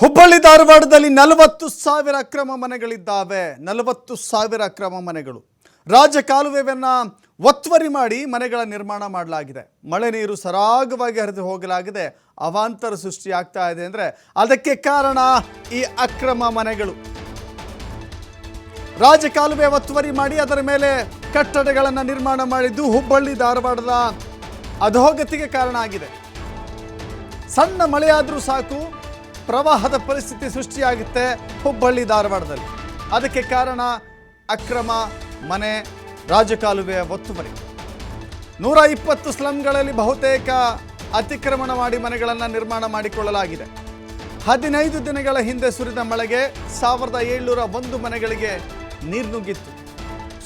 ಹುಬ್ಬಳ್ಳಿ ಧಾರವಾಡದಲ್ಲಿ ನಲವತ್ತು ಸಾವಿರ ಅಕ್ರಮ ಮನೆಗಳಿದ್ದಾವೆ. ನಲವತ್ತು ಸಾವಿರ ಅಕ್ರಮ ಮನೆಗಳು. ರಾಜ ಕಾಲುವೆಯನ್ನು ಒತ್ತುವರಿ ಮಾಡಿ ಮನೆಗಳ ನಿರ್ಮಾಣ ಮಾಡಲಾಗಿದೆ. ಮಳೆ ನೀರು ಸರಾಗವಾಗಿ ಹರಿದು ಹೋಗಲಾಗಿದೆ. ಅವಾಂತರ ಸೃಷ್ಟಿಯಾಗ್ತಾ ಇದೆ ಅಂದರೆ ಅದಕ್ಕೆ ಕಾರಣ ಈ ಅಕ್ರಮ ಮನೆಗಳು. ರಾಜ ಕಾಲುವೆ ಒತ್ತುವರಿ ಮಾಡಿ ಅದರ ಮೇಲೆ ಕಟ್ಟಡಗಳನ್ನು ನಿರ್ಮಾಣ ಮಾಡಿದ್ದು ಹುಬ್ಬಳ್ಳಿ ಧಾರವಾಡದ ಅಧೋಗತಿಗೆ ಕಾರಣ ಆಗಿದೆ. ಸಣ್ಣ ಮಳೆಯಾದರೂ ಸಾಕು ಪ್ರವಾಹದ ಪರಿಸ್ಥಿತಿ ಸೃಷ್ಟಿಯಾಗುತ್ತೆ ಹುಬ್ಬಳ್ಳಿ ಧಾರವಾಡದಲ್ಲಿ. ಅದಕ್ಕೆ ಕಾರಣ ಅಕ್ರಮ ಮನೆ, ರಾಜಕಾಲುವೆಯ ಒತ್ತುವರಿ. ನೂರ ಇಪ್ಪತ್ತು ಸ್ಲಮ್ಗಳಲ್ಲಿ ಬಹುತೇಕ ಅತಿಕ್ರಮಣ ಮಾಡಿ ಮನೆಗಳನ್ನು ನಿರ್ಮಾಣ ಮಾಡಿಕೊಳ್ಳಲಾಗಿದೆ. ಹದಿನೈದು ದಿನಗಳ ಹಿಂದೆ ಸುರಿದ ಮಳೆಗೆ ಸಾವಿರದ ಏಳ್ನೂರ ಒಂದು ಮನೆಗಳಿಗೆ ನೀರು ನುಗ್ಗಿತ್ತು.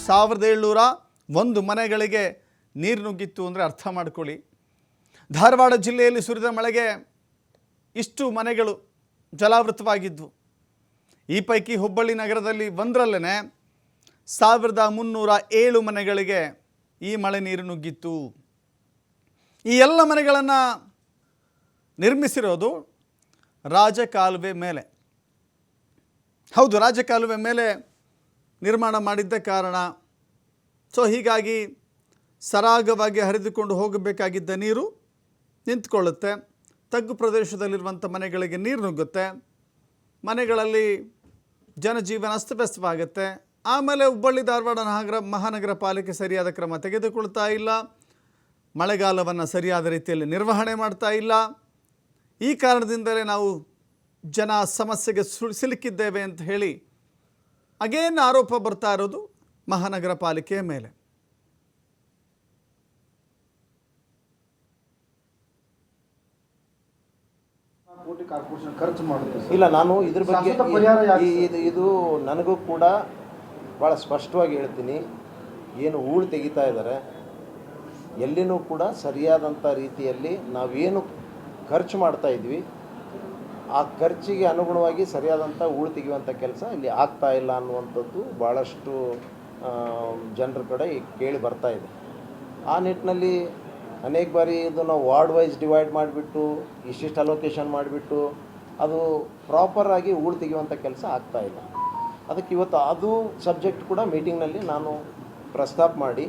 ಸಾವಿರದ ಏಳ್ನೂರ ಒಂದು ಮನೆಗಳಿಗೆ ನೀರು ನುಗ್ಗಿತ್ತು ಅಂದರೆ ಅರ್ಥ ಮಾಡ್ಕೊಳ್ಳಿ. ಧಾರವಾಡ ಜಿಲ್ಲೆಯಲ್ಲಿ ಸುರಿದ ಮಳೆಗೆ ಇಷ್ಟು ಮನೆಗಳು ಜಲಾವೃತವಾಗಿದ್ವು. ಈ ಪೈಕಿ ಹುಬ್ಬಳ್ಳಿ ನಗರದಲ್ಲಿ ಒಂದರಲ್ಲೇ ಸಾವಿರದ ಮುನ್ನೂರ ಏಳು ಮನೆಗಳಿಗೆ ಈ ಮಳೆ ನೀರು ನುಗ್ಗಿತ್ತು. ಈ ಎಲ್ಲ ಮನೆಗಳನ್ನು ನಿರ್ಮಿಸಿರೋದು ರಾಜಕಾಲುವೆ ಮೇಲೆ. ಹೌದು, ರಾಜಕಾಲುವೆ ಮೇಲೆ ನಿರ್ಮಾಣ ಮಾಡಿದ್ದ ಕಾರಣ. ಸೊ ಹೀಗಾಗಿ ಸರಾಗವಾಗಿ ಹರಿದುಕೊಂಡು ಹೋಗಬೇಕಾಗಿದ್ದ ನೀರು ನಿಂತ್ಕೊಳ್ಳುತ್ತೆ. ತಗ್ಗು ಪ್ರದೇಶದಲ್ಲಿರುವಂಥ ಮನೆಗಳಿಗೆ ನೀರು ನುಗ್ಗುತ್ತೆ. ಮನೆಗಳಲ್ಲಿ ಜನಜೀವನ ಅಸ್ತವ್ಯಸ್ತವಾಗುತ್ತೆ. ಆಮೇಲೆ ಹುಬ್ಬಳ್ಳಿ, ಧಾರವಾಡ, ನಗರ, ಮಹಾನಗರ ಪಾಲಿಕೆ ಸರಿಯಾದ ಕ್ರಮ ತೆಗೆದುಕೊಳ್ತಾ ಇಲ್ಲ. ಮಳೆಗಾಲವನ್ನು ಸರಿಯಾದ ರೀತಿಯಲ್ಲಿ ನಿರ್ವಹಣೆ ಮಾಡ್ತಾ ಇಲ್ಲ. ಈ ಕಾರಣದಿಂದಲೇ ನಾವು ಜನ ಸಮಸ್ಯೆಗೆ ಸಿಲುಕಿದ್ದೇವೆ ಅಂತ ಹೇಳಿ, ಅಗೇನ್ ಆರೋಪ ಬರ್ತಾ ಇರೋದು ಮಹಾನಗರ ಪಾಲಿಕೆಯ ಮೇಲೆ. ಕೋಟಿ ಕಾರ್ಪೊರೇಷನ್ ಖರ್ಚು ಮಾಡುತ್ತೆ ಇಲ್ಲ ನಾನು ಇದ್ರ ಬಗ್ಗೆ ಈ- ಇದು ಇದು ನನಗೂ ಕೂಡ ಭಾಳ ಸ್ಪಷ್ಟವಾಗಿ ಹೇಳ್ತೀನಿ. ಏನು ಹೂಳು ತೆಗಿತಾ ಇದ್ದಾರೆ ಎಲ್ಲಿನೂ ಕೂಡ ಸರಿಯಾದಂಥ ರೀತಿಯಲ್ಲಿ ನಾವೇನು ಖರ್ಚು ಮಾಡ್ತಾ ಇದ್ವಿ ಆ ಖರ್ಚಿಗೆ ಅನುಗುಣವಾಗಿ ಸರಿಯಾದಂಥ ಹೂಳು ತೆಗೆಯುವಂಥ ಕೆಲಸ ಇಲ್ಲಿ ಆಗ್ತಾ ಇಲ್ಲ ಅನ್ನುವಂಥದ್ದು ಭಾಳಷ್ಟು ಜನರ ಕಡೆ ಕೇಳಿ ಬರ್ತಾ ಇದೆ. ಆ ನಿಟ್ಟಿನಲ್ಲಿ ಅನೇಕ ಬಾರಿ ಇದನ್ನು ವಾರ್ಡ್ ವೈಸ್ ಡಿವೈಡ್ ಮಾಡಿಬಿಟ್ಟು, ಇಷ್ಟಿಷ್ಟು ಅಲೋಕೇಶನ್ ಮಾಡಿಬಿಟ್ಟು, ಅದು ಪ್ರಾಪರಾಗಿ ಊಳು ತೆಗೆಯುವಂಥ ಕೆಲಸ ಆಗ್ತಾ ಇಲ್ಲ. ಅದಕ್ಕೆ ಇವತ್ತು ಅದು ಸಬ್ಜೆಕ್ಟ್ ಕೂಡ ಮೀಟಿಂಗ್ನಲ್ಲಿ ನಾನು ಪ್ರಸ್ತಾಪ ಮಾಡಿ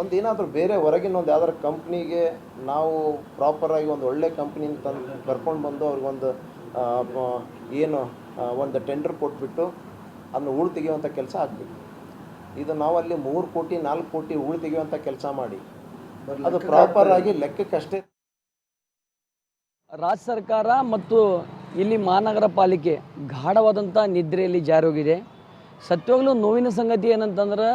ಒಂದು ಏನಾದರೂ ಬೇರೆ ಹೊರಗಿನ ಒಂದು ಯಾವ್ದಾದ್ರು ಕಂಪ್ನಿಗೆ ನಾವು ಪ್ರಾಪರಾಗಿ ಒಂದು ಒಳ್ಳೆ ಕಂಪ್ನಿನ ತಂದು ಕರ್ಕೊಂಡು ಬಂದು ಅವ್ರಿಗೊಂದು ಏನು ಒಂದು ಟೆಂಡರ್ ಕೊಟ್ಬಿಟ್ಟು ಅದನ್ನು ಹೂಳು ತೆಗೆಯುವಂಥ ಕೆಲಸ ಆಗಬೇಕು. ಇದು ನಾವು ಅಲ್ಲಿ ಮೂರು ಕೋಟಿ, ನಾಲ್ಕು ಕೋಟಿ ಹೂಳು ತೆಗೆಯುವಂಥ ಕೆಲಸ ಮಾಡಿ. ಅದು ಪ್ರಾಪರ್ ಆಗಿ ಲೆಕ್ಕಕ್ಕಷ್ಟೇ. ರಾಜ್ಯ ಸರ್ಕಾರ ಮತ್ತು ಇಲ್ಲಿ ಮಹಾನಗರ ಪಾಲಿಕೆ ಗಾಢವಾದಂಥ ನಿದ್ರೆಯಲ್ಲಿ ಜಾರೋಗಿದೆ ಸತ್ಯವಾಗ್ಲೂ ನೋವಿನ ಸಂಗತಿ ಏನಂತಂದ್ರೆ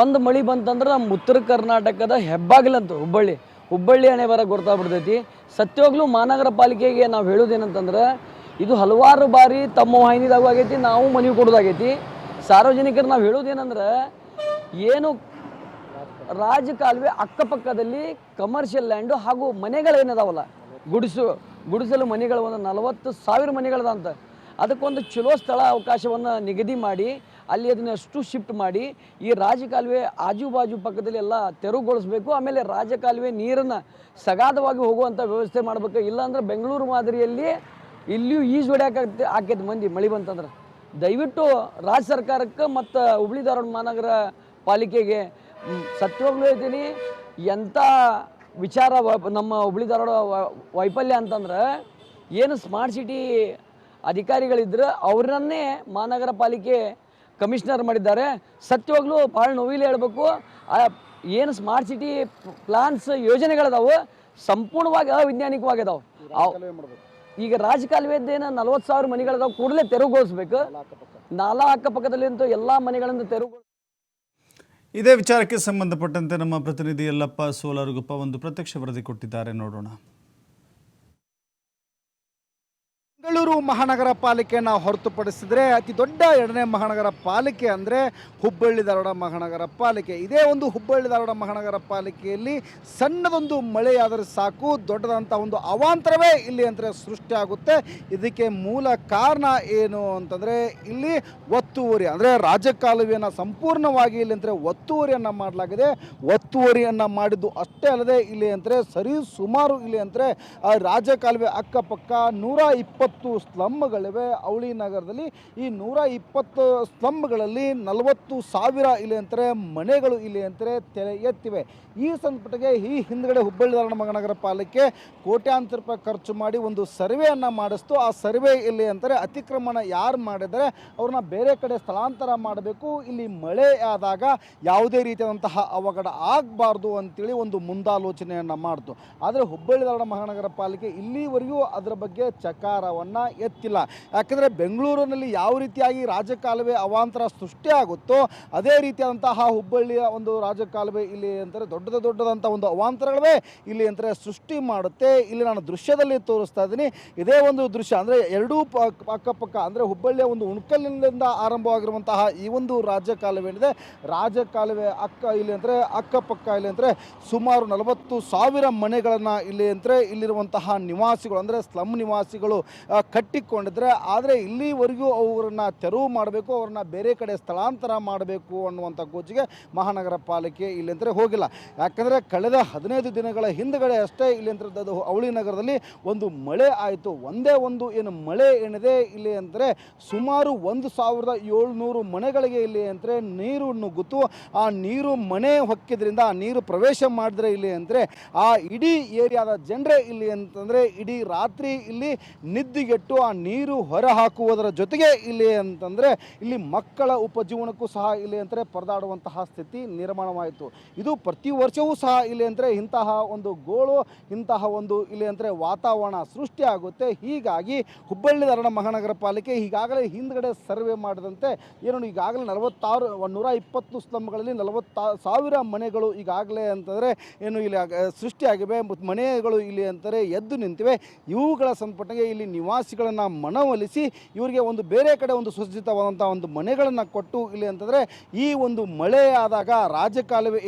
ಒಂದು ಮಳೆ ಬಂತಂದ್ರೆ ನಮ್ಮ ಉತ್ತರ ಕರ್ನಾಟಕದ ಹೆಬ್ಬಾಗಿಲಂತ ಹುಬ್ಬಳ್ಳಿ ಹುಬ್ಬಳ್ಳಿ ಹಣೆ ಬರ ಗೊತ್ತಾಗ್ಬಿಡ್ತೈತಿ ಸತ್ಯವಾಗ್ಲೂ ಮಹಾನಗರ ಪಾಲಿಕೆಗೆ ನಾವು ಹೇಳೋದೇನಂತಂದ್ರೆ ಇದು ಹಲವಾರು ಬಾರಿ ತಮ್ಮ ವಾಹಿನಿದಾಗೂ ಆಗೈತಿ ನಾವು ಮನವಿ ಕೊಡೋದಾಗೈತಿ ಸಾರ್ವಜನಿಕರು ನಾವು ಹೇಳೋದೇನಂದ್ರೆ ಏನು ರಾಜ ಕಾಲುವೆ ಅಕ್ಕಪಕ್ಕದಲ್ಲಿ ಕಮರ್ಷಿಯಲ್ ಲ್ಯಾಂಡು ಹಾಗೂ ಮನೆಗಳೇನದಾವಲ್ಲ? ಗುಡಿಸು, ಗುಡಿಸಲು ಮನೆಗಳು ಒಂದು ನಲವತ್ತು ಸಾವಿರ ಮನೆಗಳದ ಅಂತ. ಅದಕ್ಕೊಂದು ಚಲೋ ಸ್ಥಳ ಅವಕಾಶವನ್ನು ನಿಗದಿ ಮಾಡಿ, ಅಲ್ಲಿ ಅದನ್ನಷ್ಟು ಶಿಫ್ಟ್ ಮಾಡಿ, ಈ ರಾಜಕಾಲುವೆ ಆಜುಬಾಜು ಪಕ್ಕದಲ್ಲಿ ಎಲ್ಲ ತೆರವುಗೊಳಿಸ್ಬೇಕು, ಆಮೇಲೆ ರಾಜಕಾಲುವೆ ನೀರನ್ನು ಸಗಾಧವಾಗಿ ಹೋಗುವಂಥ ವ್ಯವಸ್ಥೆ ಮಾಡಬೇಕು. ಇಲ್ಲಾಂದ್ರೆ ಬೆಂಗಳೂರು ಮಾದರಿಯಲ್ಲಿ ಇಲ್ಲಿಯೂ ಈಜು ಹೊಡ್ಯಾಕತ್ತೆ ಆಕೈತೆ ಮಂದಿ ಮಳೆ ಬಂತಂದ್ರೆ. ದಯವಿಟ್ಟು ರಾಜ್ಯ ಸರ್ಕಾರಕ್ಕೆ ಮತ್ತು ಹುಬ್ಳಿ ಧಾರವಾಡ ಮಹಾನಗರ ಪಾಲಿಕೆಗೆ ಸತ್ಯವಾಗ್ಲೂ ಹೇಳ್ತೀನಿ ಎಂಥ ವಿಚಾರ ನಮ್ಮ ಹುಬ್ಳಿ ಧಾರವಾಡ ವೈಫಲ್ಯ ಅಂತಂದ್ರೆ ಏನು ಸ್ಮಾರ್ಟ್ ಸಿಟಿ ಅಧಿಕಾರಿಗಳಿದ್ರೆ ಅವ್ರನ್ನೇ ಮಹಾನಗರ ಪಾಲಿಕೆ ಕಮಿಷನರ್ ಮಾಡಿದ್ದಾರೆ. ಸತ್ಯವಾಗ್ಲೂ ಭಾಳ ನೋವಿಲ್ಲ ಹೇಳಬೇಕು. ಏನು ಸ್ಮಾರ್ಟ್ ಸಿಟಿ ಪ್ಲಾನ್ಸ್ ಯೋಜನೆಗಳಿದಾವೆ ಸಂಪೂರ್ಣವಾಗಿ ಅವೈಜ್ಞಾನಿಕವಾಗಿದಾವೆ. ಅವ್ ಈಗ ರಾಜಕಾಲುವೆದ್ದೇನು ನಲ್ವತ್ತು ಸಾವಿರ ಮನೆಗಳಿದಾವೆ ಕೂಡಲೇ ತೆರವುಗೊಳಿಸ್ಬೇಕು. ನಾಲಾ ಅಕ್ಕಪಕ್ಕದಲ್ಲಿ ಅಂತೂ ಎಲ್ಲ ಮನೆಗಳನ್ನು ತೆರವುಗೊಳಿಸ್ ಇದೇ ವಿಚಾರಕ್ಕೆ ಸಂಬಂಧಪಟ್ಟಂತೆ ನಮ್ಮ ಪ್ರತಿನಿಧಿ ಯಲ್ಲಪ್ಪ ಸೋಲಾರುಗುಪ್ಪ ಒಂದು ಪ್ರತ್ಯಕ್ಷ ವರದಿ ಕೊಟ್ಟಿದ್ದಾರೆ. ನೋಡೋಣ. ಬೆಂಗಳೂರು ಮಹಾನಗರ ಪಾಲಿಕೆಯನ್ನು ಹೊರತುಪಡಿಸಿದರೆ ಅತಿ ದೊಡ್ಡ ಎರಡನೇ ಮಹಾನಗರ ಪಾಲಿಕೆ ಅಂದರೆ ಹುಬ್ಬಳ್ಳಿ ಧಾರವಾಡ ಮಹಾನಗರ ಪಾಲಿಕೆ. ಇದೇ ಒಂದು ಹುಬ್ಬಳ್ಳಿ ಧಾರವಾಡ ಮಹಾನಗರ ಪಾಲಿಕೆಯಲ್ಲಿ ಸಣ್ಣದೊಂದು ಮಳೆಯಾದರೆ ಸಾಕು ದೊಡ್ಡದಂಥ ಒಂದು ಅವಾಂತರವೇ ಇಲ್ಲಿ ಅಂದರೆ ಸೃಷ್ಟಿಯಾಗುತ್ತೆ ಇದಕ್ಕೆ ಮೂಲ ಕಾರಣ ಏನು ಅಂತಂದರೆ ಇಲ್ಲಿ ಒತ್ತುವರಿ ಅಂದರೆ ರಾಜಕಾಲುವೆಯನ್ನು ಸಂಪೂರ್ಣವಾಗಿ ಇಲ್ಲಿ ಅಂದರೆ ಒತ್ತುವರಿಯನ್ನು ಮಾಡಲಾಗಿದೆ. ಒತ್ತುವರಿಯನ್ನು ಮಾಡಿದ್ದು ಅಷ್ಟೇ ಅಲ್ಲದೆ ಇಲ್ಲಿ ಅಂದರೆ ಸರಿ ಸುಮಾರು ಇಲ್ಲಿ ಅಂದರೆ ರಾಜಕಾಲುವೆ ಅಕ್ಕಪಕ್ಕ ನೂರ ಇಪ್ಪತ್ತು ಇಪ್ಪತ್ತು ಸ್ಲಮ್ಗಳಿವೆ ಅವಳಿ ನಗರದಲ್ಲಿ ಈ ನೂರ ಇಪ್ಪತ್ತು ಸ್ಲಮ್ಗಳಲ್ಲಿ ನಲವತ್ತು ಸಾವಿರ ಇಲ್ಲಿ ಅಂತಾರೆ, ಮನೆಗಳು ಇಲ್ಲಿ ಅಂತಾರೆ ತೆರೆ ಎತ್ತಿವೆ. ಈ ಸಂದರ್ಭಕ್ಕೆ ಈ ಹಿಂದ್ಗಡೆ ಹುಬ್ಬಳ್ಳಿ ಧಾರಣ ಮಹಾನಗರ ಪಾಲಿಕೆ ಕೋಟ್ಯಾಂತರ ರೂಪಾಯಿ ಖರ್ಚು ಮಾಡಿ ಒಂದು ಸರ್ವೆಯನ್ನು ಮಾಡಿಸ್ತು. ಆ ಸರ್ವೆ ಇಲ್ಲಿ ಅಂತಾರೆ ಅತಿಕ್ರಮಣ ಯಾರು ಮಾಡಿದರೆ ಅವ್ರನ್ನ ಬೇರೆ ಕಡೆ ಸ್ಥಳಾಂತರ ಮಾಡಬೇಕು. ಇಲ್ಲಿ ಮಳೆ ಆದಾಗ ಯಾವುದೇ ರೀತಿಯಾದಂತಹ ಅವಘಡ ಆಗಬಾರ್ದು ಅಂತೇಳಿ ಒಂದು ಮುಂದಾಲೋಚನೆಯನ್ನು ಮಾಡಿತು. ಆದರೆ ಹುಬ್ಬಳ್ಳಿ ಧಾರವಾಡ ಮಹಾನಗರ ಪಾಲಿಕೆ ಇಲ್ಲಿವರೆಗೂ ಅದರ ಬಗ್ಗೆ ಚಕಾರವನ್ನು ಎತ್ತಿಲ್ಲ. ಯಾಕಂದರೆ ಬೆಂಗಳೂರಿನಲ್ಲಿ ಯಾವ ರೀತಿಯಾಗಿ ರಾಜಕಾಲುವೆ ಅವಾಂತರ ಸೃಷ್ಟಿಯಾಗುತ್ತೋ ಅದೇ ರೀತಿಯಾದಂತಹ ಹುಬ್ಬಳ್ಳಿಯ ಒಂದು ರಾಜಕಾಲುವೆ ಇಲ್ಲಿ ಅಂತಾರೆ ದೊಡ್ಡ ದೊಡ್ಡದಂಥ ಒಂದು ಅವಾಂತರಗಳೇ ಇಲ್ಲಿ ಅಂತಾರೆ ಸೃಷ್ಟಿ ಮಾಡುತ್ತೆ. ಇಲ್ಲಿ ನಾನು ದೃಶ್ಯದಲ್ಲಿ ತೋರಿಸ್ತಾ ಇದ್ದೀನಿ. ಇದೇ ಒಂದು ದೃಶ್ಯ ಅಂದರೆ ಎರಡೂ ಅಕ್ಕಪಕ್ಕ ಅಂದರೆ ಹುಬ್ಬಳ್ಳಿಯ ಒಂದು ಉಣ್ಕಲ್ಲಿನಿಂದ ಆರಂಭವಾಗಿರುವಂತಹ ಈ ಒಂದು ರಾಜ್ಯ ಕಾಲುವೆನಿದೆ ರಾಜ ರಾಜಕಾಲುವೆ ಅಕ್ಕ ಇಲ್ಲಿ ಅಂದರೆ ಅಕ್ಕಪಕ್ಕ ಇಲ್ಲಿ ಅಂದರೆ ಸುಮಾರು ನಲವತ್ತು ಸಾವಿರ ಮನೆಗಳನ್ನು ಇಲ್ಲಿ ಅಂದರೆ ಇಲ್ಲಿರುವಂತಹ ನಿವಾಸಿಗಳು ಅಂದರೆ ಸ್ಲಮ್ ನಿವಾಸಿಗಳು ಕಟ್ಟಿಕೊಂಡಿದ್ರೆ ಆದರೆ ಇಲ್ಲಿವರೆಗೂ ಅವರನ್ನು ತೆರವು ಮಾಡಬೇಕು, ಅವ್ರನ್ನ ಬೇರೆ ಕಡೆ ಸ್ಥಳಾಂತರ ಮಾಡಬೇಕು ಅನ್ನುವಂಥ ಗೋಜಿಗೆ ಮಹಾನಗರ ಪಾಲಿಕೆ ಇಲ್ಲಿ ಅಂದರೆ ಹೋಗಿಲ್ಲ. ಯಾಕಂದರೆ ಕಳೆದ ಹದಿನೈದು ದಿನಗಳ ಹಿಂದಗಡೆ ಅಷ್ಟೇ ಇಲ್ಲಿ ಅದು ಅವಳಿ ನಗರದಲ್ಲಿ ಒಂದು ಮಳೆ ಆಯಿತು. ಒಂದೇ ಒಂದು ಏನು ಮಳೆ ಏನಿದೆ ಇಲ್ಲಿ ಅಂದರೆ ಸುಮಾರು ಒಂದು ಸಾವಿರದ ಏಳ್ನೂರು ಮನೆಗಳಿಗೆ ಇಲ್ಲಿ ಅಂದರೆ ನೀರು ನುಗ್ಗುತ್ತು. ಆ ನೀರು ಮನೆ ಹೊಕ್ಕಿದ್ರಿಂದ, ಆ ನೀರು ಪ್ರವೇಶ ಮಾಡಿದ್ರೆ ಇಲ್ಲಿ ಅಂದರೆ ಆ ಇಡೀ ಏರಿಯಾದ ಜನರೇ ಇಲ್ಲಿ ಅಂತಂದರೆ ಇಡೀ ರಾತ್ರಿ ಇಲ್ಲಿ ನಿದ್ದಿಗೆಟ್ಟು ಆ ನೀರು ಹೊರ ಹಾಕುವುದರ ಜೊತೆಗೆ ಇಲ್ಲಿ ಅಂತಂದರೆ ಇಲ್ಲಿ ಮಕ್ಕಳ ಉಪಜೀವನಕ್ಕೂ ಸಹ ಇಲ್ಲಿ ಅಂದರೆ ಪರದಾಡುವಂತಹ ಸ್ಥಿತಿ ನಿರ್ಮಾಣವಾಯಿತು. ಇದು ಪ್ರತಿ ವರ್ಷವೂ ಸಹ ಇಲ್ಲಿ ಅಂದರೆ ಇಂತಹ ಒಂದು ಗೋಳು, ಇಂತಹ ಒಂದು ಇಲ್ಲಿ ಅಂದರೆ ವಾತಾವರಣ ಸೃಷ್ಟಿಯಾಗುತ್ತೆ ಹೀಗಾಗಿ ಹುಬ್ಬಳ್ಳಿ ಧಾರವಾಡ ಮಹಾನಗರ ಪಾಲಿಕೆ ಈಗಾಗಲೇ ಹಿಂದ್ಗಡೆ ಸರ್ವೆ ಮಾಡಿದಂತೆ ಏನು ಈಗಾಗಲೇ ನಲವತ್ತಾರು ನೂರ ಇಪ್ಪತ್ತು ಸ್ಲಮ್ಗಳಲ್ಲಿ ನಲವತ್ತಾ ಮನೆಗಳು ಈಗಾಗಲೇ ಅಂತಂದರೆ ಏನು ಇಲ್ಲಿ ಸೃಷ್ಟಿಯಾಗಿವೆ. ಮನೆಗಳು ಇಲ್ಲಿ ಅಂತಾರೆ ಎದ್ದು ನಿಂತಿವೆ. ಇವುಗಳ ಸಂಪಟ್ಟಿಗೆ ಇಲ್ಲಿ ನಿವಾಸಿಗಳನ್ನು ಮನವೊಲಿಸಿ ಇವರಿಗೆ ಒಂದು ಬೇರೆ ಕಡೆ ಒಂದು ಸುಸಜ್ಜಿತವಾದಂಥ ಒಂದು ಮನೆಗಳನ್ನು ಕೊಟ್ಟು ಇಲ್ಲಿ ಅಂತಂದರೆ ಈ ಒಂದು ಮಳೆ ಆದಾಗ ರಾಜಕಾಲುವೆ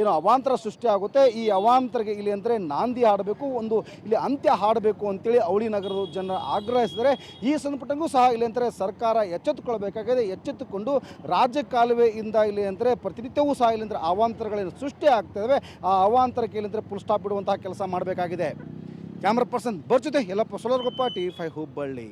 ಏನ ಅವಾಂತರ ಸೃಷ್ಟಿಯಾಗುತ್ತೆ ಈ ಅವಾಂತರಕ್ಕೆ ಇಲ್ಲಿ ಅಂದರೆ ನಾಂದಿ ಹಾಡಬೇಕು, ಒಂದು ಇಲ್ಲಿ ಅಂತ್ಯ ಹಾಡಬೇಕು ಅಂತೇಳಿ ಅವಳಿ ನಗರದ ಜನ ಆಗ್ರಹಿಸಿದರೆ ಈ ಸಂದರ್ಭಕ್ಕೂ ಸಹ ಇಲ್ಲಿ ಅಂದರೆ ಸರ್ಕಾರ ಎಚ್ಚೆತ್ತುಕೊಳ್ಬೇಕಾಗಿದೆ. ಎಚ್ಚೆತ್ತುಕೊಂಡು ರಾಜ್ಯ ಕಾಲುವೆಯಿಂದ ಇಲ್ಲಿ ಅಂದರೆ ಪ್ರತಿನಿತ್ಯವೂ ಸಹ ಇಲ್ಲಿ ಅಂದರೆ ಅವಾಂತರಗಳೇನು ಸೃಷ್ಟಿ ಆಗ್ತವೆ ಆ ಅವಾಂತರಕ್ಕೆ ಇಲ್ಲಿ ಅಂದರೆ ಫುಲ್ ಸ್ಟಾಪ್ ಇಡುವಂತಹ ಕೆಲಸ ಮಾಡಬೇಕಾಗಿದೆ. ಕ್ಯಾಮ್ರಾ ಪರ್ಸನ್ ಬರ್ಜೊತೆ ಎಲ್ಲಪ್ಪ ಸೊಲರ್ಗೊಪ್ಪ ಟಿ ಫೈ ಹುಬ್ಬಳ್ಳಿ.